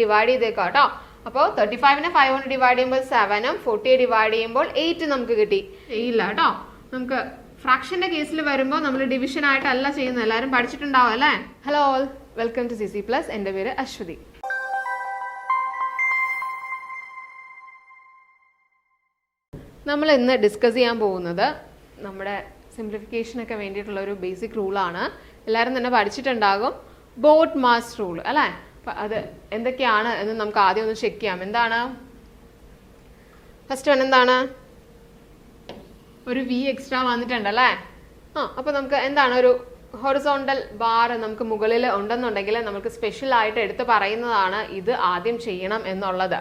Divide ചെയ്തേക്കാം കേട്ടോ. അപ്പോൾ തേർട്ടി ഫൈവിനെ ഫൈവ് കൊണ്ട് ഡിവൈഡ് ചെയ്യുമ്പോൾ സെവനും ഫോർട്ടി ഡിവൈഡ് ചെയ്യുമ്പോൾ എയ്റ്റ് നമുക്ക് കിട്ടി. ഇല്ല കേട്ടോ. നമുക്ക് ഫ്രാക്ഷന്റെ കേസിൽ വരുമ്പോൾ നമ്മൾ ഡിവിഷൻ ആയിട്ടല്ല ചെയ്യുന്നത്. എല്ലാവരും പഠിച്ചിട്ടുണ്ടാവും അല്ലേ? Hello all welcome to C C plus എന്റെ പേര് അശ്വതി. നമ്മൾ ഇന്ന് ഡിസ്കസ് ചെയ്യാൻ പോകുന്നത് നമ്മുടെ സിംപ്ലിഫിക്കേഷനൊക്കെ വേണ്ടിയിട്ടുള്ള ഒരു ബേസിക് റൂളാണ് എല്ലാവരും തന്നെ പഠിച്ചിട്ടുണ്ടാകും. ബോട്ട് മാസ് റൂൾ അല്ലേ? അത് എന്തൊക്കെയാണ് എന്ന് നമുക്ക് ആദ്യം ഒന്ന് ചെക്ക് ചെയ്യാം. എന്താണ്? ഫസ്റ്റ് വൺ എന്താണ്? ഒരു വി എക്സ്ട്രാ വന്നിട്ടുണ്ട് അല്ലേ ആ അപ്പൊ നമുക്ക് എന്താണ്? ഒരു ഹൊറിസോണ്ടൽ ബാർ നമുക്ക് മുകളിൽ ഉണ്ടെന്നുണ്ടെങ്കിൽ നമുക്ക് സ്പെഷ്യൽ ആയിട്ട് എടുത്ത് പറയുന്നതാണ് ഇത് ആദ്യം ചെയ്യണം എന്നുള്ളത്.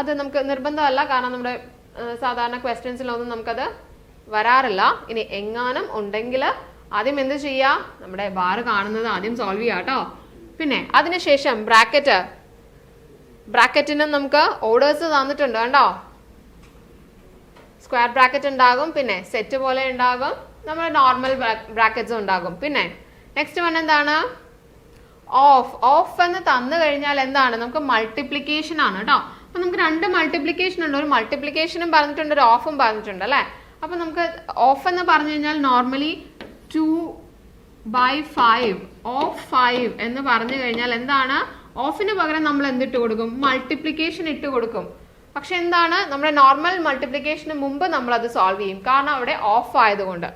അത് നമുക്ക് നിർബന്ധമല്ല കാരണം നമ്മുടെ സാധാരണ ക്വസ്റ്റ്യൻസിലൊന്നും നമുക്കത് വരാറില്ല. ഇനി എങ്ങാനും ഉണ്ടെങ്കിൽ ആദ്യം എന്ത് ചെയ്യുക നമ്മുടെ ബാറ് കാണുന്നത് ആദ്യം സോൾവ് ചെയ്യാം കേട്ടോ പിന്നെ അതിനുശേഷം ബ്രാക്കറ്റ് ബ്രാക്കറ്റിനും നമുക്ക് ഓർഡേഴ്സ് തന്നിട്ടുണ്ട് കണ്ടോ? സ്ക്വയർ ബ്രാക്കറ്റ് ഉണ്ടാകും പിന്നെ സെറ്റ് പോലെ ഉണ്ടാകും നമ്മൾ നോർമൽ ബ്രാക്കറ്റ്സും ഉണ്ടാകും. പിന്നെ നെക്സ്റ്റ് വൺ എന്താണ്? ഓഫ് ഓഫ് എന്ന് തന്നു കഴിഞ്ഞാൽ എന്താണ്? നമുക്ക് മൾട്ടിപ്ലിക്കേഷൻ ആണ് കേട്ടോ. അപ്പൊ നമുക്ക് രണ്ട് മൾട്ടിപ്ലിക്കേഷൻ ഉണ്ട്. ഒരു മൾട്ടിപ്ലിക്കേഷനും പറഞ്ഞിട്ടുണ്ട് ഒരു ഓഫും പറഞ്ഞിട്ടുണ്ട് അല്ലേ? അപ്പൊ നമുക്ക് ഓഫ് എന്ന് പറഞ്ഞു കഴിഞ്ഞാൽ normally two by five of five എന്ന് പറഞ്ഞു കഴിഞ്ഞാൽ എന്താണ്? ഓഫിന് പകരം നമ്മൾ എന്തിട്ട് കൊടുക്കും? മൾട്ടിപ്ലിക്കേഷൻ ഇട്ട് കൊടുക്കും. പക്ഷെ എന്താണ്? നമ്മുടെ നോർമൽ മൾട്ടിപ്ലിക്കേഷന് മുമ്പ് നമ്മൾ അത് സോൾവ് ചെയ്യും. കാരണം അവിടെ ഓഫ് ആയതുകൊണ്ട്.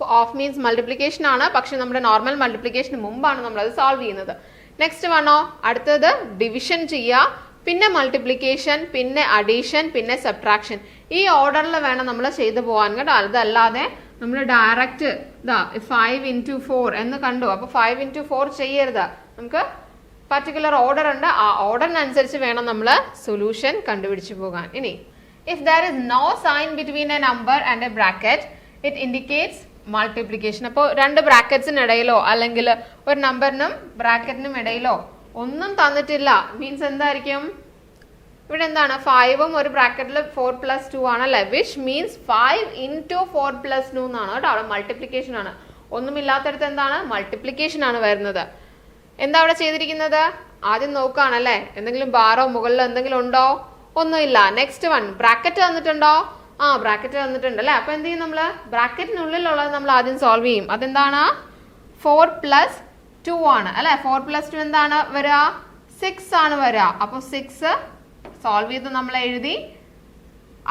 ഓഫ് മീൻസ് മൾട്ടിപ്ലിക്കേഷൻ ആണ്. പക്ഷെ നമ്മുടെ നോർമൽ മൾട്ടിപ്ലിക്കേഷന് മുമ്പാണ് നമ്മൾ അത് സോൾവ് ചെയ്യുന്നത്. നെക്സ്റ്റ് വണ്ണോ അടുത്തത് ഡിവിഷൻ ചെയ്യുക. പിന്നെ മൾട്ടിപ്ലിക്കേഷൻ പിന്നെ അഡീഷൻ പിന്നെ സബ്ട്രാക്ഷൻ ഈ ഓർഡറിൽ വേണം നമ്മൾ ചെയ്തു പോകാൻ കേട്ടോ. അതല്ലാതെ നമ്മൾ ഡയറക്റ്റ് ഇതാ ഫൈവ് ഇന്റു ഫോർ എന്ന് കണ്ടു. അപ്പോൾ ഫൈവ് ഇന്റു ഫോർ ചെയ്യരുത്. നമുക്ക് പർട്ടിക്കുലർ ഓർഡർ ഉണ്ട്. ആ ഓർഡറിനനുസരിച്ച് വേണം നമ്മൾ സൊല്യൂഷൻ കണ്ടുപിടിച്ചു പോകാൻ. ഇനി if there is no sign between a number and a bracket it indicates multiplication അപ്പോൾ രണ്ട് ബ്രാക്കറ്റ്സിനിടയിലോ അല്ലെങ്കിൽ ഒരു നമ്പറിനും ബ്രാക്കറ്റിനും ഇടയിലോ ഒന്നും തന്നിട്ടില്ല. മീൻസ് എന്തായിരിക്കും? ഇവിടെ എന്താണ് ഫൈവും ഒരു ബ്രാക്കറ്റിൽ ഫോർ പ്ലസ് ടു ആണല്ലേ? Which means five into four plus two എന്നാണ് കേട്ടോ. അവിടെ മൾട്ടിപ്ലിക്കേഷൻ ആണ്. ഒന്നുമില്ലാത്തടത്ത് എന്താണ്? മൾട്ടിപ്ലിക്കേഷൻ ആണ് വരുന്നത്. എന്താ അവിടെ ചെയ്തിരിക്കുന്നത്? ആദ്യം നോക്കുകയാണല്ലേ? എന്തെങ്കിലും ബാറോ മുകളിലോ എന്തെങ്കിലും ഉണ്ടോ? ഒന്നുമില്ല. നെക്സ്റ്റ് വൺ ബ്രാക്കറ്റ് തന്നിട്ടുണ്ടോ? ആ ബ്രാക്കറ്റ് തന്നിട്ടുണ്ട് അല്ലേ? അപ്പൊ എന്ത് ചെയ്യും നമ്മൾ ബ്രാക്കറ്റിനുള്ളിലുള്ളത് നമ്മൾ ആദ്യം സോൾവ് ചെയ്യും. അതെന്താണ്? ഫോർ പ്ലസ് ടു ആണ്. അല്ലേ? ഫോർ പ്ലസ് ടു എന്താണ് വരിക? സിക്സ് ആണ് വരിക. അപ്പോൾ സിക്സ് സോൾവ് ചെയ്ത് നമ്മൾ എഴുതി.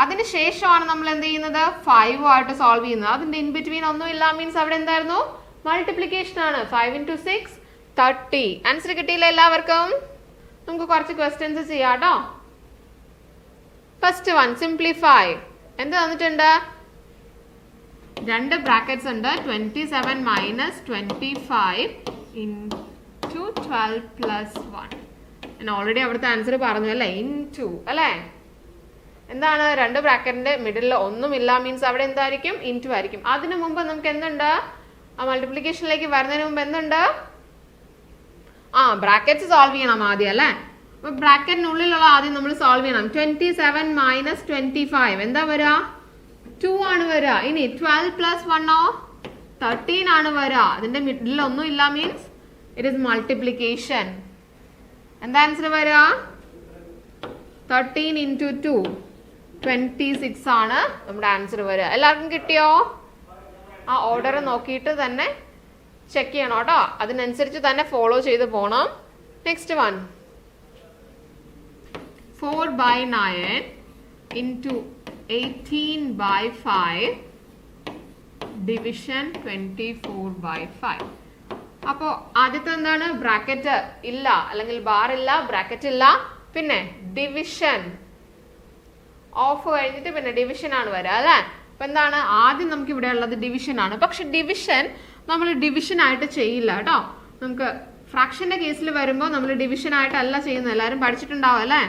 അതിന് ശേഷമാണ് നമ്മൾ എന്ത് ചെയ്യുന്നത്? ഫൈവ് ആയിട്ട് സോൾവ് ചെയ്യുന്നത്. അതിന്റെ ഇൻ ബിറ്റ്വീൻ ഒന്നും ഇല്ല മീൻസ് അവിടെ എന്തായിരുന്നു? മൾട്ടിപ്ലിക്കേഷൻ ആണ്. Five into six thirty answer കിട്ടിയില്ല എല്ലാവർക്കും? നമുക്ക് കുറച്ച് ക്വസ്റ്റ്യൻസ് ചെയ്യാം കേട്ടോ ഫസ്റ്റ് വൺ സിംപ്ലിഫൈ എന്ത് തന്നിട്ടുണ്ട്? രണ്ട് ബ്രാക്കറ്റ്സ് ഉണ്ട്. Twenty seven minus twenty five into twelve plus one ഞാൻ ഓൾറെഡി അവിടുത്തെ ആൻസർ പറഞ്ഞു അല്ലേ ടു അല്ലേ? എന്താണ്? രണ്ട് ബ്രാക്കറ്റിന്റെ മിഡിലിൽ ഒന്നുമില്ല. മീൻസ് അവിടെ എന്തായിരിക്കും? ഇൻ ടു ആയിരിക്കും. അതിനു മുമ്പ് നമുക്ക് എന്തുണ്ട്? ആ മൾട്ടിപ്ലിക്കേഷനിലേക്ക് വരുന്നതിന് മുമ്പ് എന്തുണ്ട്? ആ ബ്രാക്കറ്റ് സോൾവ് ചെയ്യണം ആദ്യം അല്ലേ? ബ്രാക്കറ്റിനുള്ളിലുള്ള ആദ്യം നമ്മൾ സോൾവ് ചെയ്യണം. Twenty seven minus twenty five എന്താ വരിക ടു ആണ് വരിക ഇനി ട്വൽവ് പ്ലസ് വണ്ണോ തേർട്ടീൻ ആണ് വരിക അതിന്റെ മിഡിൽ ഒന്നും ഇല്ല മീൻസ് ഇറ്റ് ഇസ് മൾട്ടിപ്ലിക്കേഷൻ എന്താ ആൻസർ വരിക? Thirteen into two twenty six ആണ് നമ്മുടെ ആൻസർ വരിക. എല്ലാവർക്കും കിട്ടിയോ? ആ ഓർഡർ നോക്കിയിട്ട് തന്നെ ചെക്ക് ചെയ്യണം കേട്ടോ. അതിനനുസരിച്ച് തന്നെ ഫോളോ ചെയ്ത് പോണം. Next one four by nine into eighteen by five division twenty four by five അപ്പോ ആദ്യത്തെ എന്താണ്? ബ്രാക്കറ്റ് ഇല്ല. അല്ലെങ്കിൽ ബാർ ഇല്ല ബ്രാക്കറ്റ് ഇല്ല. പിന്നെ ഡിവിഷൻ ഓഫ് കഴിഞ്ഞിട്ട് പിന്നെ ഡിവിഷൻ ആണ് വരിക അല്ലെ? അപ്പൊ എന്താണ്? ആദ്യം നമുക്ക് ഇവിടെ ഉള്ളത് ഡിവിഷൻ ആണ്. പക്ഷെ ഡിവിഷൻ നമ്മൾ ഡിവിഷൻ ആയിട്ട് ചെയ്യില്ല കേട്ടോ. നമുക്ക് ഫ്രാക്ഷന്റെ കേസിൽ വരുമ്പോൾ നമ്മൾ ഡിവിഷൻ ആയിട്ടല്ല ചെയ്യുന്നത്. എല്ലാവരും പഠിച്ചിട്ടുണ്ടാവും അല്ലേ?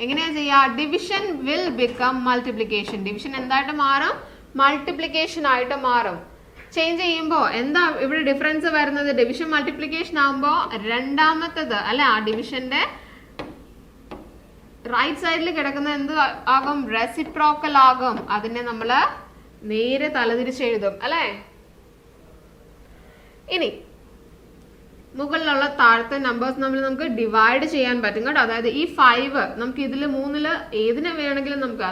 എങ്ങനെയാ ചെയ്യാ? Division will become multiplication division എന്തായിട്ട് മാറും? മൾട്ടിപ്ലിക്കേഷൻ ആയിട്ട് മാറും. ചേഞ്ച് ചെയ്യുമ്പോൾ എന്താ ഇവിടെ ഡിഫറൻസ് വരുന്നത്? ഡിവിഷൻ മൾട്ടിപ്ലിക്കേഷൻ ആകുമ്പോൾ രണ്ടാമത്തത് അല്ലെ? ആ ഡിവിഷന്റെ റൈറ്റ് സൈഡിൽ കിടക്കുന്ന എന്ത് ആകും? റെസിപ്രോക്കൽ ആകും. അതിനെ നമ്മൾ നേരെ തലതിരിച്ച് എഴുതും അല്ലെ? ഇനി മുകളിലുള്ള താഴത്തെ നമ്പേഴ്സ് നമ്മൾ നമുക്ക് ഡിവൈഡ് ചെയ്യാൻ പറ്റും കേട്ടോ. അതായത് ഈ ഫൈവ് നമുക്ക് ഇതിൽ മൂന്നിൽ ഏതിനെ വേണമെങ്കിലും നമുക്ക്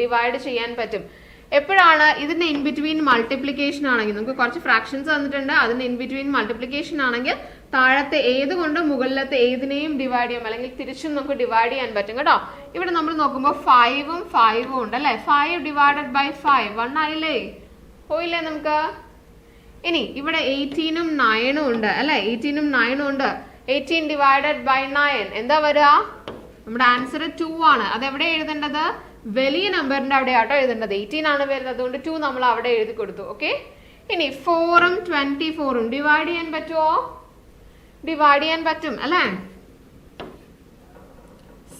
ഡിവൈഡ് ചെയ്യാൻ പറ്റും. എപ്പോഴാണ് ഇതിന്റെ ഇൻ ബിറ്റ്വീൻ മൾട്ടിപ്ലിക്കേഷൻ ആണെങ്കിൽ? നമുക്ക് കുറച്ച് ഫ്രാക്ഷൻസ് തന്നിട്ടുണ്ട് അതിന്റെ ഇൻ ബിറ്റ്വീൻ മൾട്ടിപ്ലിക്കേഷൻ ആണെങ്കിൽ താഴത്തെ ഏത് കൊണ്ട് മുകളിലത്തെ ഏതിനെയും ഡിവൈഡ് ചെയ്യാം. അല്ലെങ്കിൽ തിരിച്ചും നമുക്ക് ഡിവൈഡ് ചെയ്യാൻ പറ്റും കേട്ടോ. ഇവിടെ നമ്മൾ നോക്കുമ്പോൾ ഫൈവും ഫൈവും ഉണ്ട് അല്ലെ? Five divided by five one ആയില്ലേ? പോയില്ലേ നമുക്ക്? ഇനി ഇവിടെ എയ്റ്റീനും നയനും ഉണ്ട് അല്ലെ? എയ്റ്റീനും നയനും ഉണ്ട്. എയ്റ്റീൻ ഡിവൈഡഡ് ബൈ നയൻ എന്താ വരിക? നമ്മുടെ ആൻസർ ടു ആണ്. അത് എവിടെ എഴുതേണ്ടത്? വലിയ നമ്പറിന്റെ അവിടെ ആട്ടോ എഴുതേണ്ടത്. എയ്റ്റീൻ ആണ് വരുന്നത്. അതുകൊണ്ട് ടു നമ്മൾ അവിടെ എഴുതി കൊടുത്തു. ഓക്കെ ഇനി ഫോറും ട്വന്റി ഫോറും ഡിവൈഡ് ചെയ്യാൻ പറ്റുമോ ഡിവൈഡ് ചെയ്യാൻ പറ്റും അല്ലേ?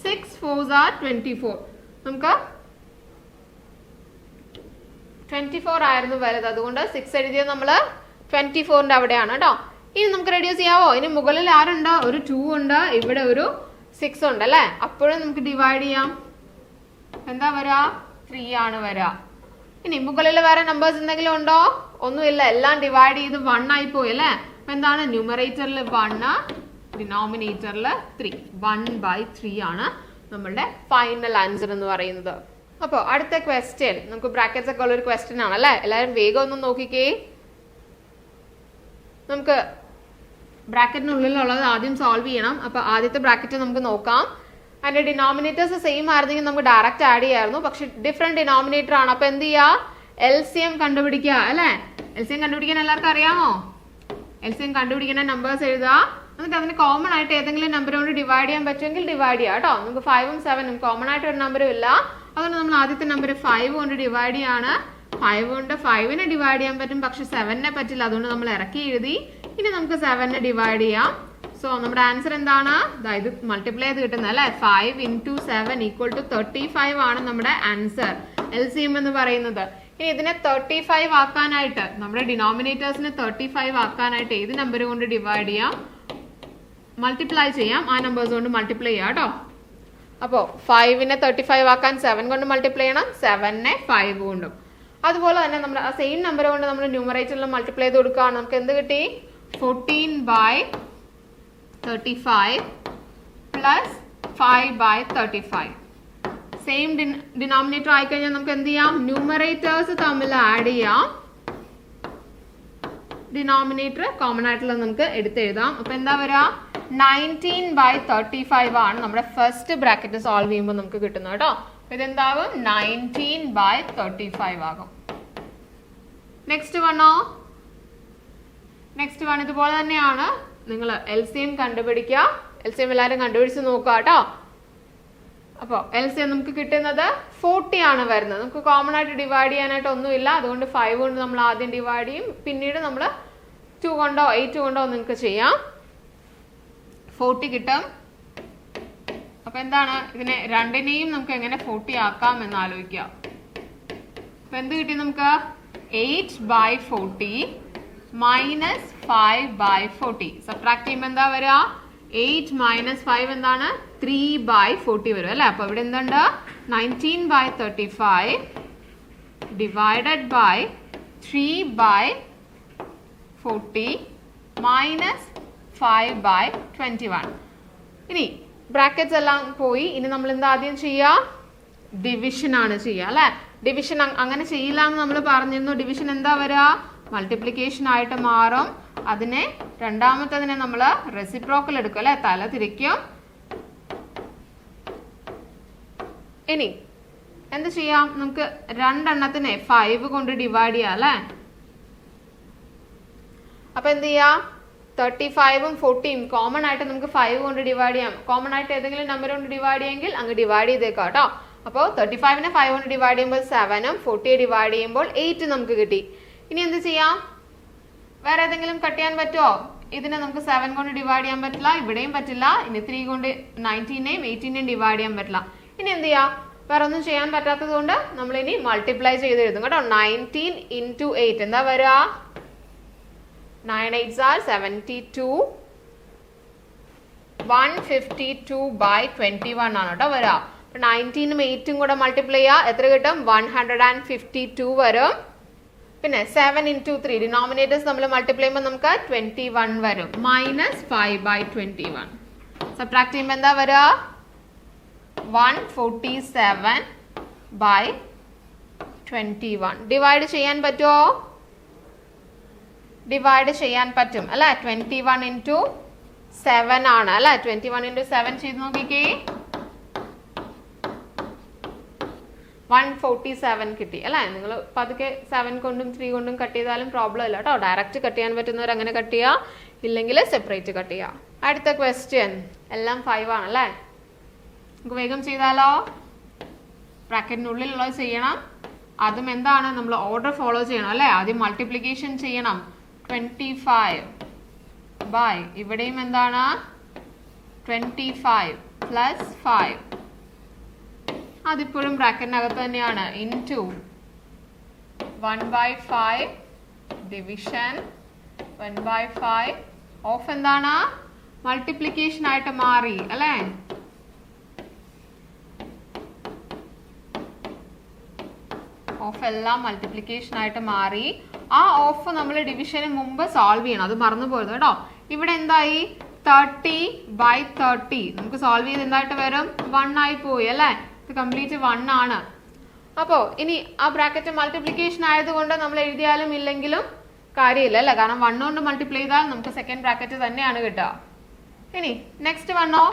Six fours are twenty four നമുക്ക് ട്വന്റി ഫോർ ആയിരുന്നു വരുന്നത് അതുകൊണ്ട് സിക്സ് എഴുതിയത് നമ്മൾ ട്വന്റി ഫോറിന്റെ അവിടെയാണ് കേട്ടോ. ഇനി നമുക്ക് റെഡ്യൂസ് ചെയ്യാവോ? ഇനി മുകളിൽ ആരുണ്ട്? ഒരു ടു ഉണ്ട്. ഇവിടെ ഒരു സിക്സ് ഉണ്ട് അല്ലേ? അപ്പോഴും നമുക്ക് ഡിവൈഡ് ചെയ്യാം. എന്താ വരാ? ത്രീ ആണ് വരാ. ഇനി മുകളിൽ വേറെ നമ്പേഴ്സ് എന്തെങ്കിലും ഉണ്ടോ? ഒന്നുമില്ല എല്ലാം ഡിവൈഡ് ചെയ്ത് വൺ ആയി പോയി അല്ലേ? അപ്പൊ എന്താണ്? ന്യൂമറേറ്ററിൽ വൺ ഡിനോമിനേറ്ററിൽ ത്രീ വൺ ബൈ ത്രീ ആണ് നമ്മളുടെ ഫൈനൽ ആൻസർ എന്ന് പറയുന്നത്. അപ്പോൾ അടുത്ത ക്വസ്റ്റ്യൻ നമുക്ക് ബ്രാക്കറ്റ്സ് ഒക്കെ ഉള്ള ഒരു ക്വസ്റ്റ്യൻ ആണ് അല്ലേ? എല്ലാവരും വേഗം ഒന്ന് നോക്കിക്കേ. നമുക്ക് ബ്രാക്കറ്റിനുള്ളിലുള്ളത് ആദ്യം സോൾവ് ചെയ്യണം. അപ്പൊ ആദ്യത്തെ ബ്രാക്കറ്റ് നമുക്ക് നോക്കാം. അതിന്റെ ഡിനോമിനേറ്റേഴ്സ് സെയിം ആയിരുന്നെങ്കിൽ നമുക്ക് ഡയറക്റ്റ് ആഡ് ചെയ്യായിരുന്നു. പക്ഷെ ഡിഫറെന്റ് ഡിനോമിനേറ്റർ ആണ്. അപ്പൊ എന്ത് ചെയ്യാ? എൽ സി എം കണ്ടുപിടിക്കുക അല്ലെ? എൽ സി എം കണ്ടുപിടിക്കാൻ എല്ലാവർക്കും അറിയാമോ? എൽ സി എം കണ്ടുപിടിക്കുന്ന നമ്പേഴ്സ് എഴുതുക. എന്നിട്ട് അതിന് കോമൺ ആയിട്ട് ഏതെങ്കിലും നമ്പർ കൊണ്ട് ഡിവൈഡ് ചെയ്യാൻ പറ്റുമെങ്കിൽ ഡിവൈഡ് ചെയ്യാം കേട്ടോ. നമുക്ക് ഫൈവും സെവനും കോമൺ ആയിട്ട് ഒരു നമ്പറും ഇല്ല. അതുകൊണ്ട് നമ്മൾ ആദ്യത്തെ നമ്പർ ഫൈവ് കൊണ്ട് ഡിവൈഡ് ചെയ്യാണ്. ഫൈവ് കൊണ്ട് ഫൈവിനെ ഡിവൈഡ് ചെയ്യാൻ പറ്റും. പക്ഷെ സെവനെ പറ്റില്ല. അതുകൊണ്ട് നമ്മൾ ഇറക്കി എഴുതി. ഇനി നമുക്ക് സെവനെ ഡിവൈഡ് ചെയ്യാം. സോ നമ്മുടെ ആൻസർ എന്താണ്? ഇത് മൾട്ടിപ്ലൈ ചെയ്ത് കിട്ടുന്ന അല്ലെ? Five into seven equal to thirty five ആണ് നമ്മുടെ ആൻസർ എൽ സി എം എന്ന് പറയുന്നത്. ഇനി ഇതിനെ തേർട്ടി ഫൈവ് ആക്കാനായിട്ട് നമ്മുടെ ഡിനോമിനേറ്റേഴ്സിനെ തേർട്ടി ഫൈവ് ആക്കാനായിട്ട് ഏത് നമ്പർ കൊണ്ട് ഡിവൈഡ് ചെയ്യാം? മൾട്ടിപ്ലൈ ചെയ്യാം. ആ നമ്പേഴ്സ് കൊണ്ട് മൾട്ടിപ്ലൈ ചെയ്യാം കേട്ടോ. അപ്പോൾ ഫൈവിനെ തേർട്ടി ഫൈവ് ആക്കാൻ സെവൻ കൊണ്ട് മൾട്ടിപ്ലൈ ചെയ്യണം. സെവനെ ഫൈവ് കൊണ്ടും. അതുപോലെ തന്നെ നമ്മൾ ആ സെയിം നമ്പർ കൊണ്ട് നമ്മൾ ന്യൂമറേറ്ററിൽ മൾട്ടിപ്ലൈ ചെയ്ത് കൊടുക്കുകയാണ്. നമുക്ക് എന്ത് കിട്ടി? Fourteen by thirty five plus five by thirty five same denominator ആയിക്കഴിഞ്ഞാൽ നമുക്ക് എന്ത് ചെയ്യാം? ന്യൂമറേറ്റേഴ്സ് തമ്മിൽ ആഡ് ചെയ്യാം. ഡിനോമിനേറ്റർ കോമൺ ആയിട്ടുള്ളത് നമുക്ക് എടുത്തെഴുതാം. അപ്പൊ എന്താ വരാ? നയന്റീൻ ബൈ തേർട്ടി ഫൈവ് ആണ് നമ്മുടെ ഫസ്റ്റ് ബ്രാക്കറ്റ് സോൾവ് ചെയ്യുമ്പോൾ നമുക്ക് കിട്ടുന്നത് കേട്ടോ. അപ്പൊ ഇതെന്താവും നയന്റീൻ ബൈ തേർട്ടി ഫൈവ് ആകും നെക്സ്റ്റ് വണ്ണോ നെക്സ്റ്റ് വൺ ഇതുപോലെ തന്നെയാണ്. നിങ്ങൾ എൽ സി എം കണ്ടുപിടിക്കുക എൽ സി എം എല്ലാവരും കണ്ടുപിടിച്ച് നോക്കുക കേട്ടോ. അപ്പോൾ എൽ സി എം നമുക്ക് കിട്ടുന്നത് ഫോർട്ടി ആണ് വരുന്നത്. നമുക്ക് കോമൺ ആയിട്ട് ഡിവൈഡ് ചെയ്യാനായിട്ട് ഒന്നുമില്ല. അതുകൊണ്ട് ഫൈവ് കൊണ്ട് നമ്മൾ ആദ്യം ഡിവൈഡ് ചെയ്യും. പിന്നീട് നമ്മൾ ടു കൊണ്ടോ എയ്റ്റ് കൊണ്ടോ നിങ്ങൾക്ക് ചെയ്യാം. ഫോർട്ടി കിട്ടും. അപ്പൊ എന്താണ്? ഇതിനെ രണ്ടിനെയും നമുക്ക് എങ്ങനെ ഫോർട്ടി ആക്കാം എന്ന് ആലോചിക്കാം. അപ്പൊ എന്ത് കിട്ടി നമുക്ക്? Eight by forty minus five by forty subtract ചെയ്യുമ്പോൾ എന്താ വരിക? എയ്റ്റ് മൈനസ് ഫൈവ് എന്താണ്? ത്രീ ബൈ ഫോർട്ടി വരും അല്ലേ? അപ്പൊ ഇവിടെ എന്തുണ്ട്? Nineteen by thirty five divided by three by forty minus five by twenty one ഇനി ബ്രാക്കറ്റ്സ് എല്ലാം പോയി. ഇനി നമ്മൾ എന്താ ആദ്യം ചെയ്യുക ഡിവിഷൻ ആണ് ചെയ്യുക അല്ലെ? ഡിവിഷൻ അങ്ങനെ ചെയ്യില്ല എന്ന് നമ്മൾ പറഞ്ഞിരുന്നു. ഡിവിഷൻ എന്താ വരിക? മൾട്ടിപ്ലിക്കേഷൻ ആയിട്ട് മാറും. അതിനെ രണ്ടാമത്തതിനെ നമ്മൾ റെസിപ്രോക്കൽ എടുക്കും അല്ലെ? തല തിരിക്കും. ഇനി എന്ത് ചെയ്യാം? നമുക്ക് രണ്ടെണ്ണത്തിനെ ഫൈവ് കൊണ്ട് ഡിവൈഡ് ചെയ്യാം അല്ലെ? അപ്പൊ എന്ത് ചെയ്യാം? തേർട്ടി ഫൈവും ഫോർട്ടിയും കോമൺ ആയിട്ട് നമുക്ക് ഫൈവ് കൊണ്ട് ഡിവൈഡ് ചെയ്യാം. കോമൺ ആയിട്ട് ഏതെങ്കിലും നമ്പർ കൊണ്ട് ഡിവൈഡ് ചെയ്യുമെങ്കിൽ അങ്ങ് ഡിവൈഡ് ചെയ്തേക്കാം കേട്ടോ. അപ്പോൾ തേർട്ടി ഫൈവിനെ ഫൈവ് കൊണ്ട് ഡിവൈഡ് ചെയ്യുമ്പോൾ സെവനും ഫോർട്ടിയെ ഡിവൈഡ് ചെയ്യുമ്പോൾ എയ്റ്റ് നമുക്ക് കിട്ടി. ഇനി എന്ത് ചെയ്യാം? വേറെ ഏതെങ്കിലും കട്ട് ചെയ്യാൻ പറ്റുമോ ഇതിനെ നമുക്ക് സെവൻ കൊണ്ട് ഡിവൈഡ് ചെയ്യാൻ പറ്റില്ല ഇവിടെയും പറ്റില്ല ഇനി ത്രീ കൊണ്ട് നയന്റീനെയും എയ്റ്റീനെയും ഡിവൈഡ് ചെയ്യാൻ പറ്റില്ല. ഇനി എന്ത് ചെയ്യാം? വേറെ ഒന്നും ചെയ്യാൻ പറ്റാത്തത് കൊണ്ട് നമ്മൾ ഇനി മൾട്ടിപ്ലൈ ചെയ്ത് എഴുതും കേട്ടോ. നയന്റീൻ ഇന്റു എയ്റ്റ് എന്താ വരിക nine eights are seventy two one fifty two by twenty one ആണ് കേട്ടോ വരിക നയന്റീനും എയ്റ്റും കൂടെ മൾട്ടിപ്ലൈ ചെയ്യുക എത്ര കിട്ടും? One hundred and fifty two വരും. പിന്നെ സെവൻ ഇന്റു ത്രീ ഡിനോമിനേറ്റേഴ്സ് നമ്മൾ മൾട്ടിപ്ലൈ ചെയ്യുമ്പോൾ നമുക്ക് ട്വന്റി വൺ വരും. Minus five by twenty one subtract ചെയ്യുമ്പോൾ എന്താ വരിക one forty seven by twenty one divide ചെയ്യാൻ പറ്റുമോ? ഡിവൈഡ് ചെയ്യാൻ പറ്റും. അല്ലെ? ട്വന്റി വൺ ഇന്റു സെവൻ ആണ്. അല്ലെ? ട്വന്റി വൺ ഇന്റു സെവൻ ചെയ്ത് നോക്കിക്കേ. വൺ ഫോർട്ടി സെവൻ കിട്ടി. അല്ലേ? നിങ്ങൾ പതുക്കെ സെവൻ കൊണ്ടും ത്രീ കൊണ്ടും കട്ട് ചെയ്താലും പ്രോബ്ലം ഇല്ല കേട്ടോ ഡയറക്റ്റ് കട്ട് ചെയ്യാൻ പറ്റുന്നവർ അങ്ങനെ കട്ട് ചെയ്യുക ഇല്ലെങ്കിൽ സെപ്പറേറ്റ് കട്ട് ചെയ്യുക അടുത്ത ക്വസ്റ്റ്യൻ എല്ലാം ഫൈവ് ആണ് അല്ലേ? നമുക്ക് വേഗം ചെയ്താലോ? ബ്രാക്കറ്റിനുള്ളിലുള്ളത് ചെയ്യണം. അതും എന്താണ്? നമ്മൾ ഓർഡർ ഫോളോ ചെയ്യണം അല്ലേ? ആദ്യം മൾട്ടിപ്ലിക്കേഷൻ ചെയ്യണം. ട്വന്റി ഫൈവ് ബൈ ഇവിടെയും എന്താണ്? ട്വന്റി ഫൈവ് പ്ലസ് ഫൈവ് അതിപ്പോഴും ബ്രാക്കറ്റിനകത്ത് തന്നെയാണ്. Into one by five division one by five of എന്താണ്? മൾട്ടിപ്ലിക്കേഷൻ ആയിട്ട് മാറി അല്ലേ? ഓഫ് എല്ലാം മൾട്ടിപ്ലിക്കേഷൻ ആയിട്ട് മാറി. ആ ഓഫ് നമ്മൾ ഡിവിഷന് മുമ്പ് സോൾവ് ചെയ്യണം. അത് മറന്നു പോയത് കേട്ടോ. ഇവിടെ എന്തായി? തേർട്ടി ബൈ തേർട്ടി നമുക്ക് സോൾവ് ചെയ്ത് എന്തായിട്ട് വരും? വൺ ആയി പോയി അല്ലേ? ഇത് കംപ്ലീറ്റ് വൺ ആണ്. അപ്പോൾ ഇനി ആ ബ്രാക്കറ്റ് മൾട്ടിപ്ലിക്കേഷൻ ആയതുകൊണ്ട് നമ്മൾ എഴുതിയാലും ഇല്ലെങ്കിലും കാര്യമില്ല അല്ലേ? കാരണം വൺ കൊണ്ട് മൾട്ടിപ്ലൈ ചെയ്താൽ നമുക്ക് സെക്കൻഡ് ബ്രാക്കറ്റ് തന്നെയാണ് കിട്ടുക. ഇനി നെക്സ്റ്റ് വണ്ണോ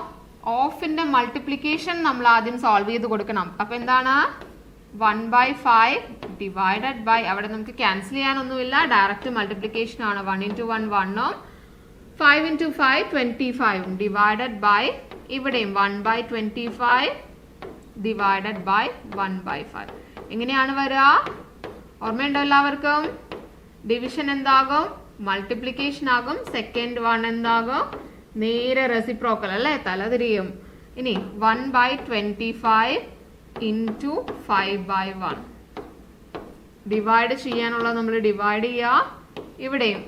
ഓഫിന്റെ മൾട്ടിപ്ലിക്കേഷൻ നമ്മൾ ആദ്യം സോൾവ് ചെയ്ത് കൊടുക്കണം. അപ്പൊ എന്താണ്? One by five divided by അവിടെ നമുക്ക് ക്യാൻസൽ ചെയ്യാനൊന്നുമില്ല. ഡയറക്റ്റ് മൾട്ടിപ്ലിക്കേഷൻ ആണ്. വൺ ഇന്റു വൺ വണ്ണും five into five twenty five divided by ഇവിടെയും one by twenty five divided by one by five എങ്ങനെയാണ് വരിക? ഓർമ്മയുണ്ടോ എല്ലാവർക്കും? ഡിവിഷൻ എന്താകും? മൾട്ടിപ്ലിക്കേഷൻ ആകും. സെക്കൻഡ് വൺ എന്താകും? നേരെ റെസിപ്രോക്കൽ അല്ലേ? തലതിരിയും. ഇനി one by twenty five into five by one divide ചെയ്യാനുള്ളത് നമ്മൾ ഡിവൈഡ് ചെയ്യുക ഇവിടെയും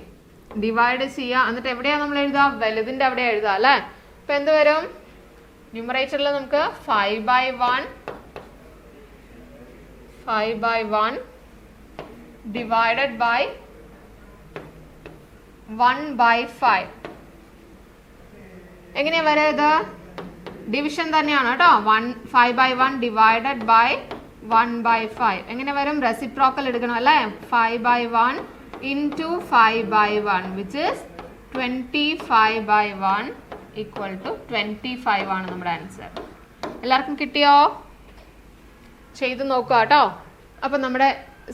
ഡിവൈഡ് ചെയ്യുക എന്നിട്ട് എവിടെയാ നമ്മൾ എഴുതുക? വലുതിന്റെ അവിടെ എഴുതുക അല്ലേ? ഇപ്പൊ എന്ത് വരും? ന്യൂമറേറ്ററിൽ നമുക്ക് five by one five by one divided by one by five എങ്ങനെയാ വരാ ഇത്? ഡിവിഷൻ തന്നെയാണ് കേട്ടോ. One five by one divided by one by five എങ്ങനെ വരും? റെസിപ്രോക്കൽ എടുക്കണം അല്ലേ? Five by one into five by one which is twenty five by one equal to twenty five ആണ് നമ്മുടെ ആൻസർ എല്ലാവർക്കും കിട്ടിയോ? ചെയ്ത് നോക്കുക കേട്ടോ. അപ്പം നമ്മുടെ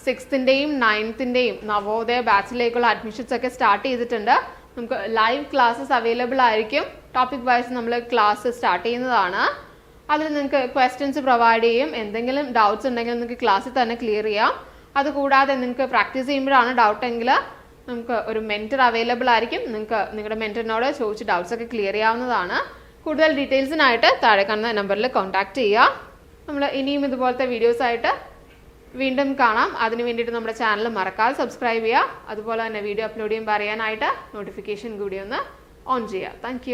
സിക്സ്ത്തിന്റെയും നയൻത്തിന്റെയും നവോദയ ബാച്ചിലേക്കുള്ള അഡ്മിഷൻസ് ഒക്കെ സ്റ്റാർട്ട് ചെയ്തിട്ടുണ്ട്. നമുക്ക് ലൈവ് ക്ലാസ്സസ് അവൈലബിൾ ആയിരിക്കും. ടോപ്പിക് വൈസ് നമ്മൾ ക്ലാസ് സ്റ്റാർട്ട് ചെയ്യുന്നതാണ്. അതിൽ നിങ്ങൾക്ക് ക്വസ്റ്റ്യൻസ് പ്രൊവൈഡ് ചെയ്യും. എന്തെങ്കിലും ഡൗട്ട്സ് ഉണ്ടെങ്കിൽ നിങ്ങൾക്ക് ക്ലാസ്സിൽ തന്നെ ക്ലിയർ ചെയ്യാം. അതുകൂടാതെ നിങ്ങൾക്ക് പ്രാക്ടീസ് ചെയ്യുമ്പോഴാണ് ഡൗട്ട് എങ്കിൽ നമുക്ക് ഒരു മെന്റർ അവൈലബിൾ ആയിരിക്കും. നിങ്ങൾക്ക് നിങ്ങളുടെ മെന്ററിനോട് ചോദിച്ച് ഡൗട്ട്സ് ഒക്കെ ക്ലിയർ ചെയ്യാവുന്നതാണ്. കൂടുതൽ ഡീറ്റെയിൽസിനായിട്ട് താഴെ കാണുന്ന നമ്പറിൽ കോൺടാക്റ്റ് ചെയ്യുക. നമ്മൾ ഇനിയും ഇതുപോലത്തെ വീഡിയോസായിട്ട് വീണ്ടും കാണാം. അതിന് വേണ്ടിയിട്ട് നമ്മുടെ ചാനൽ മറക്കാതെ സബ്സ്ക്രൈബ് ചെയ്യുക. അതുപോലെ തന്നെ വീഡിയോ അപ്ലോഡ് ചെയ്യുമ്പോൾ അറിയാനായിട്ട് നോട്ടിഫിക്കേഷൻ കൂടി ഒന്ന് ഓൺ ചെയ്യുക. താങ്ക്